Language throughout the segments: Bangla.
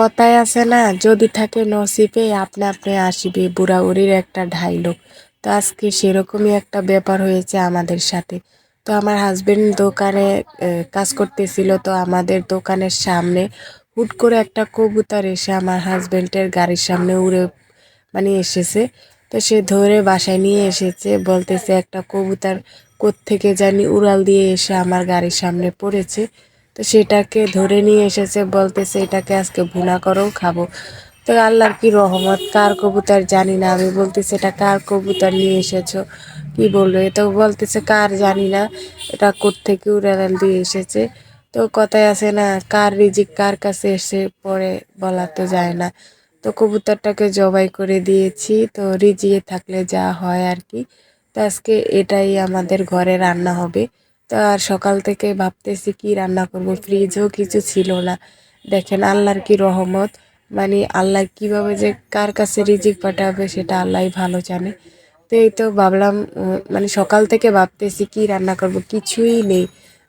কথায় আছে না, যদি থাকে নসিবে আপনি আপনি আসিবে বুড়াউড়ির একটা ডাইলগ তো আজকে সেরকমই একটা ব্যাপার হয়েছে আমাদের সাথে। তো আমার হাজবেন্ড দোকানে কাজ করতেছিল, তো আমাদের দোকানের সামনে হুট করে একটা কবুতর এসে আমার হাজবেন্ডের গাড়ির সামনে উড়ে মানে এসেছে। তো সে ধরে বাসায় নিয়ে এসেছে, বলতেছে একটা কবুতর থেকে জানি উড়াল দিয়ে এসে আমার গাড়ির সামনে পড়েছে। তো সেটাকে ধরে নিয়ে এসেছে, বলতেছে, এটাকে আজকে ভুনা করেও খাব। তো আল্লাহর কি রহমত? কার কবুতর জানি না। আমি বলতেছি, এটা কার কবুতর নিয়ে এসেছ? কি বলল তো বলতেছে, কার জানি না। এটা থেকে উড়াল দিয়ে এসেছে? তো কথায় আছে না, কার রিজিক কার কাছে এসে পরে বলা তো যায় না। তো কবুতরটাকে জবাই করে দিয়েছি, তো রিজিয়ে থাকলে যা হয় আর কি। তো আজকে এটাই আমাদের ঘরে রান্না হবে। তো আর সকাল থেকে ভাবতেছি কি রান্না করব ফ্রিজও কিছু ছিল না। দেখেন আল্লাহর কি রহমত মানে আল্লাহ কীভাবে যে কার কাছে রিজিক পাঠাবে সেটা আল্লাহই ভালো জানে। তো এই তো ভাবলাম মানে সকাল থেকে ভাবতেছি কি রান্না করব, কিছুই নেই।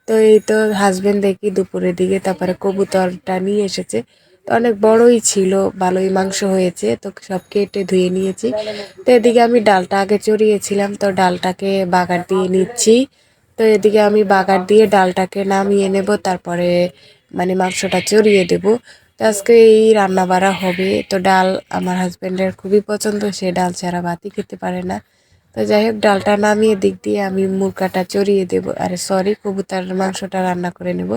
তো এই তো হাজব্যান্ড দেখি দুপুরের দিকে, তারপরে কবুতরটা নিয়ে এসেছে। তো অনেক বড়ই ছিল, ভালোই মাংস হয়েছে, তো সব কেটে ধুয়ে নিয়েছি। তো এদিকে আমি ডালটা আগে চড়িয়েছিলাম, তো ডালটাকে বাগার দিয়ে নিচ্ছি। তো এদিকে আমি বাগার দিয়ে ডালটাকে নামিয়ে নেব, তারপরে মানে মাংসটা চড়িয়ে দেব। তো আজকে এই রান্না বাড়া হবে। তো ডাল আমার হাজব্যান্ডের খুবই পছন্দ, সে ডাল ছাড়া ভাতই খেতে পারে না। তো যাই হোক, ডালটা নামিয়ে দিক দিয়ে আমি মুরগাটা চড়িয়ে দেব। আরে সরি, কবুতার মাংসটা রান্না করে নেব।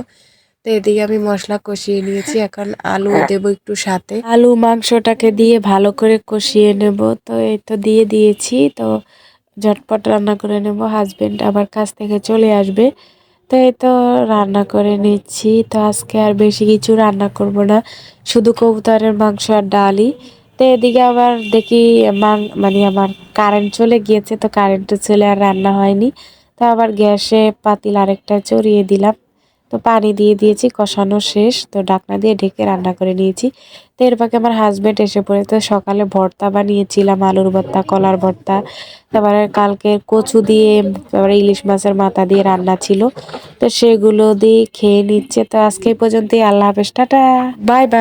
তো এদিকে আমি মশলা কষিয়ে নিয়েছি। এখন আলু দেব একটু সাথে। আলু মাংসটাকে দিয়ে ভালো করে কষিয়ে নেব। তো এই তো দিয়ে দিয়েছি। তো ঝটপট রান্না করে নেব। হাজবেন্ড আবার কাছ থেকে চলে আসবে। তো এই তো রান্না করে নিচ্ছি। তো আজকে আর বেশি কিছু রান্না করব না। শুধু কবুতরের মাংস আর ডালই। তো এদিকে আবার দেখি মানে আমার কারেন্ট চলে গিয়েছে, তো কারেন্টে চলে আর রান্না হয়নি। তো আবার গ্যাসে পাতিল আরেকটা চড়িয়ে দিলাম। তো পানি দিয়ে দিয়েছি, কষানো শেষ। তো ডাকনা দিয়ে ঢেকে রান্না করে নিয়েছি। তো এর আমার হাজব্যান্ড এসে পড়ে তো সকালে ভর্তা বানিয়েছিলাম, আলুর ভর্তা, কলার ভর্তা। তারপরে কালকে কচু দিয়ে, তারপরে ইলিশ মাছের মাথা দিয়ে রান্না ছিল। তো সেগুলো দিয়ে খেয়ে নিচ্ছে। তো আজকে পর্যন্তই। আল্লাহ হাফেজ। টাটা। Bye bye.